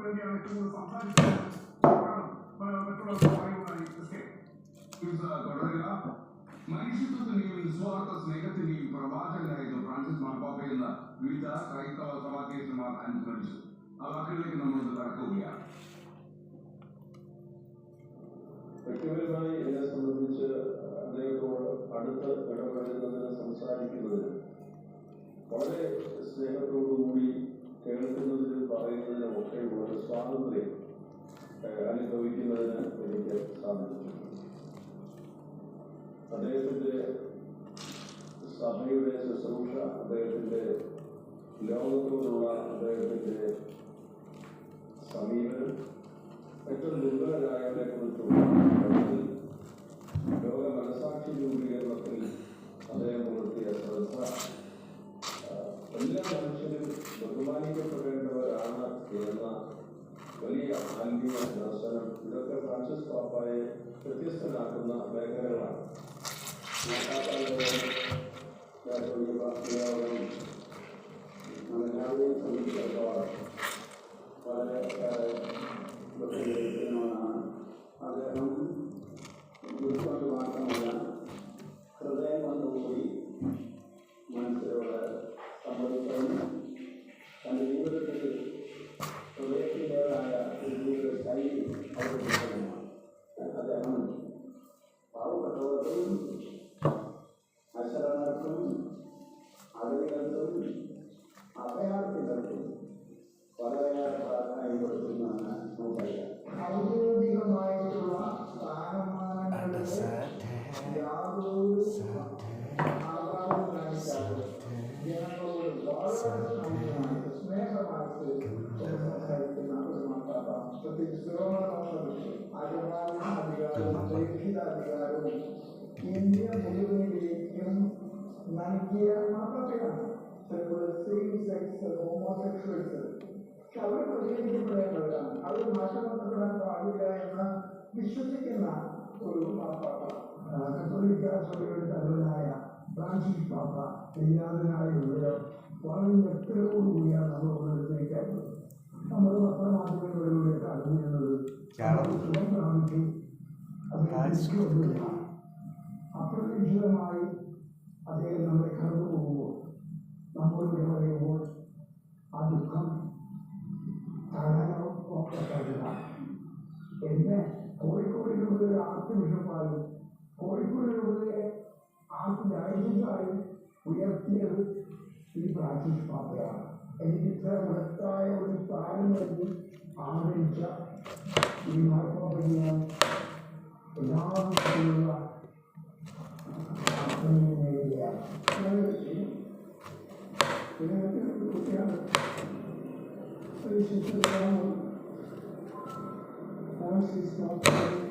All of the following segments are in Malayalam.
വേണ്ടിയാണ് ഏറ്റവും കൂടുതൽ സംസാരിച്ചത് കാരണം, ഏഹ്, മറ്റുള്ളവർക്ക് പറയുന്നതായി എസ്കേ. ഇത് തുടരുക മനുഷ്യത്വത്തിന്റെയും നിസ്വാർത്ഥ സ്നേഹത്തിന്റെയും പ്രവാചകനായിരുന്നു ഫ്രാൻസിസ് മാർപ്പാപ്പയെന്ന് വിവിധ ക്രൈസ്തവ സഭാധ്യക്ഷന്മാർ അനുസ്മരിച്ചു ആ വാക്കുകളിലേക്ക് നമ്മൾ കടക്കുകയാണ് വ്യക്തിപരമായി എന്നെ സംബന്ധിച്ച് അദ്ദേഹത്തോട് അടുത്ത് ഇടപെടുന്നതിന് സംസാരിക്കുന്നതിന് വളരെ സ്നേഹത്തോടുകൂടി കേൾക്കുന്നതിനും പറയുന്നതിനും ഒക്കെയുള്ള സ്വാതന്ത്ര്യം അനുഭവിക്കുന്നതിന് എനിക്ക് സാധിച്ചു അദ്ദേഹത്തിന്റെ സഭയുടെ ശുശ്രൂഷ അദ്ദേഹത്തിന്റെ ലോകത്തോടുള്ള അദ്ദേഹത്തിന്റെ സമീപനം ഏറ്റവും ദുർബലരായവരെ കുറിച്ചുള്ള വലിയ ആത്മീയ ദർശനം ഇതൊക്കെ ഫ്രാൻസിസ് പാപ്പായെ വ്യത്യസ്തനാക്കുന്ന മേഖലകളാണ്. നമ്മളെല്ലാവരെയും സംബന്ധിച്ചിടത്തോളം വളരെ అభయార్థులకు పర్వయార్థాన ఇవ్వడుతున్నాన అభివృద్ధికమాయిన ప్రారంభాలను యాగూ ఇంద్రియ భూమి మనకి మాట్లాడాను മാതാപിതാണ് സെയിം സെക്സ് ഹോമോസെക്ഷൽസ് പക്ഷെ അവർ പരിഗണിക്കപ്പെടേണ്ടവരാണ് അവർ നാശപ്പെടാൻ പാടില്ല എന്ന് വിശ്വസിക്കുന്ന ഒരു പാപ്പാപ്പ കത്തോലിക്ക സഭയുടെ തലവനായ ഫ്രാൻസിസ് പാപ്പ ചെയ്യാതനായ വിവരം വളരെ വ്യക്തതയോടുകൂടിയാണ് നമ്മൾ ഓരോരുത്തരിക്കാറുള്ളത് നമ്മൾ പത്രമാധ്യമങ്ങളിലൂടെ അറിഞ്ഞിരുന്നത് തിരിച്ചു അപ്രതീക്ഷിതമായി അദ്ദേഹം ആർച്ച് ബിഷപ്പായും കോഴിക്കോടിലൂടെ ആർച്ച് ഡയസിസായും ഉയർത്തിയത് ഈ പ്രാക്ടീസ് പാത്രയാണ് എനിക്ക് ഇത്ര മഹത്തായ ഒരു സ്ഥാനം നൽകി ആദരിച്ച ഈ മാർപ്പാപ്പയെ ഞാൻ എല്ലാവർക്കുമുള്ള അഭിനന്ദനം നേരുകയാണ് ഞാനത് ചെയ്യും പിന്നെ മറ്റൊരു കുട്ടിയാണ് ഒരു ശിശുരാമൻ ഫ്രാൻസിസ് പാപ്പയെ ജന- ജനവിഭാഗത്തൊക്കെ ചേർന്ന് പ്രകടിപ്പിക്കുന്ന ജ്ഞാനരാജ മതസ്ഥരായ എല്ലാ മനുഷ്യർക്കും എന്റെ ഹൃദയപൂർവമായ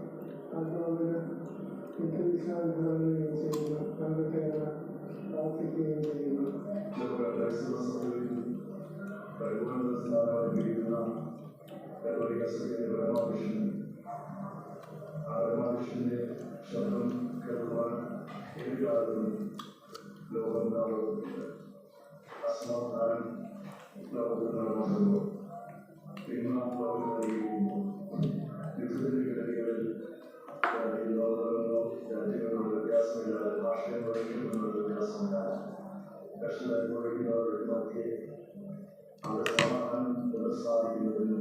സഭയിൽ പരിപാലനത്തിനായിരിക്കുന്ന കത്തോലിക്ക സഭയിലെ പരമാവിഷ്ണു ആ പരമാവിഷ്ണുവിന്റെ ശബ്ദം കേൾക്കുവാൻ ഏകാലും ലോകം കാണുന്നുണ്ട് അസമാധാനം ലോകത്തിൽ നടക്കുമ്പോൾ ഭാഷകളോ വ്യത്യാസമില്ലാതെ കർഷകർ അനുഭവിക്കുന്നവരുടെ മധ്യേ അവിടെ സമാധാനം പുനഃസ്ഥാപിക്കുന്നതിന്